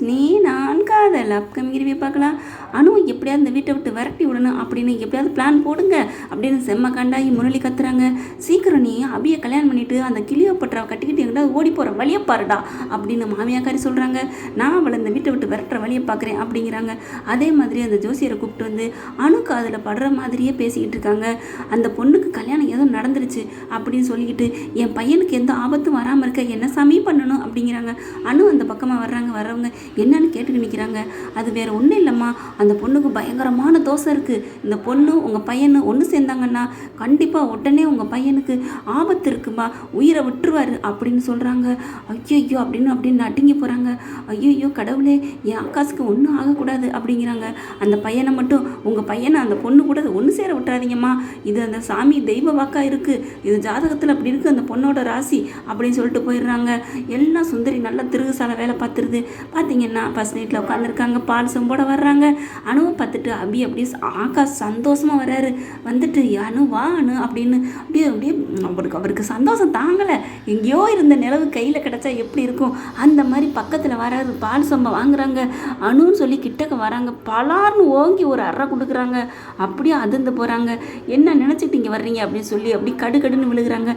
Friends நீ நான் காதல் அப்கமிங் ரிவ்யூ பார்க்கலாம். அனு எப்படியாவது இந்த வீட்டை விட்டு விரட்டி விடணும் அப்படின்னு எப்படியாவது பிளான் போடுங்க அப்படின்னு செம்ம கண்டாயி முரளி கத்துறாங்க. சீக்கிரம் நீ அபியை கல்யாணம் பண்ணிட்டு அந்த கிளியோ பற்றாவை கட்டிக்கிட்டு எங்கிட்ட ஓடி போகிற வழியை பாருடா அப்படின்னு மாமியாக்காரி சொல்கிறாங்க நான் அவளை இந்த வீட்டை விட்டு விரட்டுற வழியை பார்க்குறேன் அப்படிங்கிறாங்க. அதே மாதிரி அந்த ஜோசியரை கூப்பிட்டு வந்து அணுக்கு அதில் படுற மாதிரியே பேசிக்கிட்டு இருக்காங்க. அந்த பொண்ணுக்கு கல்யாணம் ஏதோ நடந்துருச்சு அப்படின்னு சொல்லிக்கிட்டு என் பையனுக்கு எந்த ஆபத்தும் வராமல் இருக்க என்ன சாமி பண்ணணும்? அப்படிங்கிறாங்க. அணு அந்த பக்கமாக வர்றாங்க. வர்றவங்க என்னன்னு கேட்டுக்கிட்டு நிற்கிறாங்க அது வேற ஒன்றும் இல்லைம்மா. அந்த பொண்ணுக்கு பயங்கரமான தோசை இருக்குது இந்த பொண்ணு உங்கள் பையனு ஒன்று சேர்ந்தாங்கன்னா கண்டிப்பாக உடனே உங்கள் பையனுக்கு ஆபத்து இருக்குமா? உயிரை விட்டுருவாரு அப்படின்னு சொல்கிறாங்க ஐயோ அப்படின்னு அப்படின்னு நடுங்கி போகிறாங்க ஐயோ கடவுளே என் ஆகாசுக்கு ஒன்றும் ஆகக்கூடாது அப்படிங்கிறாங்க. அந்த பையனை மட்டும் உங்கள் பையனை அந்த பொண்ணு கூட ஒன்று சேர விட்டுறாதீங்கம்மா. இது அந்த சாமி தெய்வ வாக்கா இருக்குது இது ஜாதகத்தில் அப்படி இருக்குது அந்த பொண்ணோட ராசி அப்படின்னு சொல்லிட்டு போயிடுறாங்க. எல்லாம் சுந்தரி நல்லா திருகுசால வேலை பார்த்துருது. பார்த்தீங்கன்னா ஃபஸ்ட் நைட்டில் உட்காந்து உட்காந்துருக்காங்க பால் செம்போட வர்றாங்க. அணுவை பார்த்துட்டு அபி அப்படியே ஆகாஷ் சந்தோஷமாக வர்றாரு. வந்துட்டு அணு வா அணு அப்படின்னு அப்படியே அப்படியே அவருக்கு அவருக்கு சந்தோஷம் தாங்கலை. எங்கேயோ இருந்த நிலவு கையில் கிடச்சா எப்படி இருக்கும்? அந்த மாதிரி பக்கத்தில் வராரு. பால் சொம்பை வாங்குறாங்க. அணுன்னு சொல்லி கிட்டக்க வராங்க. பலார்னு ஓங்கி ஒரு அறை கொடுக்குறாங்க. அப்படியே அதிர்ந்து போகிறாங்க என்ன நினச்சிட்டு இங்கே வர்றீங்க? அப்படின்னு சொல்லி அப்படி கடு கடுன்னு விழுகிறாங்க.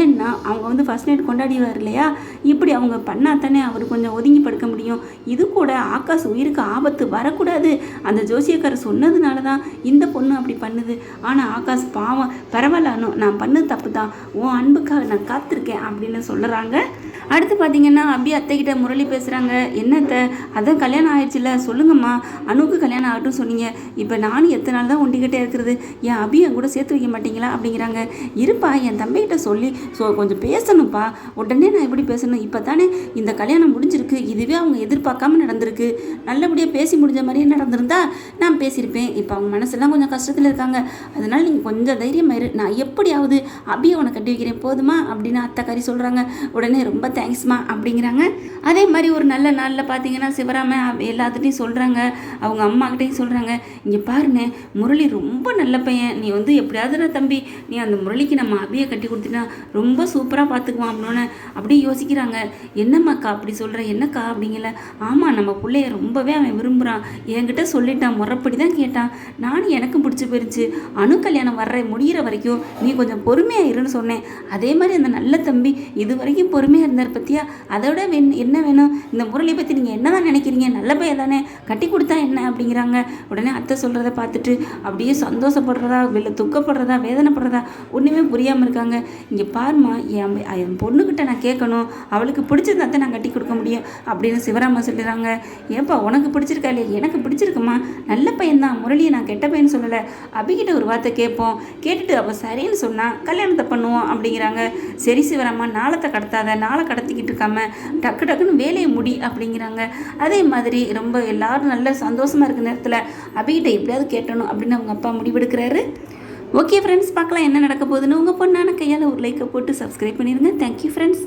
ஏன்னா அவங்க வந்து ஃபஸ்ட் நைட் கொண்டாடிவார் இல்லையா? இப்படி அவங்க பண்ணால் தானே அவர் கொஞ்சம் ஒதுங்கி படுக்க முடியும். இது கூட ஆகாஷ் உயிருக்கு ஆபத்து வரக்கூடாது. அந்த ஜோசியக்காரர் சொன்னதுனால தான் இந்த பொண்ணு அப்படி பண்ணுது. ஆனால் ஆகாஷ் பாவம் பரவாயில்ல நான் பண்ணது தப்பு தான் உன் அன்புக்காக நான் காத்திருக்கேன் அப்படின்னு சொல்கிறாங்க அடுத்து பார்த்தீங்கன்னா அபி அத்தைக்கிட்ட முரளி பேசுகிறாங்க என்னத்த? அதான் கல்யாணம் ஆயிடுச்சுல சொல்லுங்கம்மா. அணுக்கு கல்யாணம் ஆகட்டும் சொன்னீங்க. இப்போ நானும் எத்தனை நாள் தான் ஒண்டிக்கிட்டே இருக்கிறது? என் அபி என் கூட சேர்த்து வைக்க மாட்டீங்களா? அப்படிங்கிறாங்க. இருப்பா என் தம்பிகிட்ட சொல்லி ஸோ கொஞ்சம் பேசணும்ப்பா. உடனே நான் எப்படி பேசணும்? இப்போ தானே இந்த கல்யாணம் முடிஞ்சிருக்கு. இதுவே அவங்க எதிர்பார்க்காம நடந்திருக்கு. நல்லபடியாக பேசி முடிஞ்ச மாதிரியே நடந்திருந்தா நான் பேசியிருப்பேன். இப்போ அவங்க மனசெல்லாம் கொஞ்சம் கஷ்டத்தில் இருக்காங்க. அதனால் நீங்கள் கொஞ்சம் தைரியமாக இரு. நான் எப்படியாவது அபியை உனக்கு கட்டி வைக்கிறேன். போதுமா? அப்படின்னு அத்தைக்காரி சொல்கிறாங்க உடனே ரொம்ப தேங்க்ஸ்மா அப்படிங்கிறாங்க. அதே மாதிரி ஒரு நல்ல நாளில் பார்த்தீங்கன்னா சிவராம எல்லாத்துட்டையும் சொல்கிறாங்க அவங்க அம்மாக்கிட்டையும் சொல்கிறாங்க இங்கே பாருன்னு முரளி ரொம்ப நல்ல பையன். நீ வந்து எப்படியாவது தம்பி நீ அந்த முரளிக்கு நம்ம அபியை கட்டி கொடுத்துட்டா ரொம்ப சூப்பராக பார்த்துக்குவான் அப்படின்னு அப்படியே யோசிக்கிறாங்க. என்னம்மாக்கா அப்படி சொல்கிற என்னக்கா அப்படிங்கல. ஆமாம் நம்ம பிள்ளைய ரொம்பவே அவன் விரும்புகிறான் என்கிட்ட சொல்லிட்டான் முறப்படி தான் கேட்டான். நானும் எனக்கும் பிடிச்சி போயிருச்சு அணு கல்யாணம் வர்ற முடிகிற வரைக்கும் நீ கொஞ்சம் பொறுமையாக இருன்னு சொன்னேன். அதே மாதிரி அந்த நல்ல தம்பி இது வரைக்கும் பொறுமையாக இருந்தார் பற்றியா அதோட வேணும் என்ன வேணும்? இந்த முரளி பற்றி நீங்கள் என்ன தான் நினைக்கிறீங்க? நல்ல பையன் தானே. கட்டி கொடுத்தா என்ன அப்படிங்கிறாங்க. உடனே அத்தை சொல்கிறத பார்த்துட்டு அப்படியே சந்தோஷப்படுறதா இல்லை துக்கப்படுறதா வேதனைப்படுறதா ஒன்றுமே புரியாமல் இருக்காங்க. இங்கே பாருமா என் என் பொண்ணுக்கிட்ட நான் கேட்கணும். அவளுக்கு பிடிச்சிருந்தா அத்தை நான் கட்டி கொடுக்க முடியும் அப்படின்னு சிவராமா சொல்லிடுறாங்க. ஏப்பா உனக்கு பிடிச்சிருக்கா இல்லையா? எனக்கு பிடிச்சிருக்குமா? நல்ல பையன்தான் முரளியை நான் கெட்ட பையன் சொல்லலை. அபிகிட்ட ஒரு வார்த்தை கேட்போம். கேட்டுட்டு அவள் சரின்னு சொன்னால் கல்யாணத்தை பண்ணுவோம் அப்படிங்கிறாங்க. சரி சிவராமா நாளத்தை கடத்தாத நாளை நடத்திக்கிட்டு இருக்காம டக்கு டக்குன்னு வேலையை முடி அப்படிங்கிறாங்க. அதே மாதிரி ரொம்ப எல்லாரும் நல்ல சந்தோஷமாக இருக்க நேரத்தில் அபிகிட்ட எப்படியாவது கேட்டணும் அப்படின்னு அவங்க அப்பா முடிவெடுக்கிறாரு. ஓகே ஃப்ரெண்ட்ஸ் பார்க்கலாம் என்ன நடக்க போகுதுன்னு உங்கள் பொண்ணான கையால் ஒரு லைக்கை போட்டு சப்ஸ்கிரைப் பண்ணிடுங்க தேங்க்யூ ஃப்ரெண்ட்ஸ்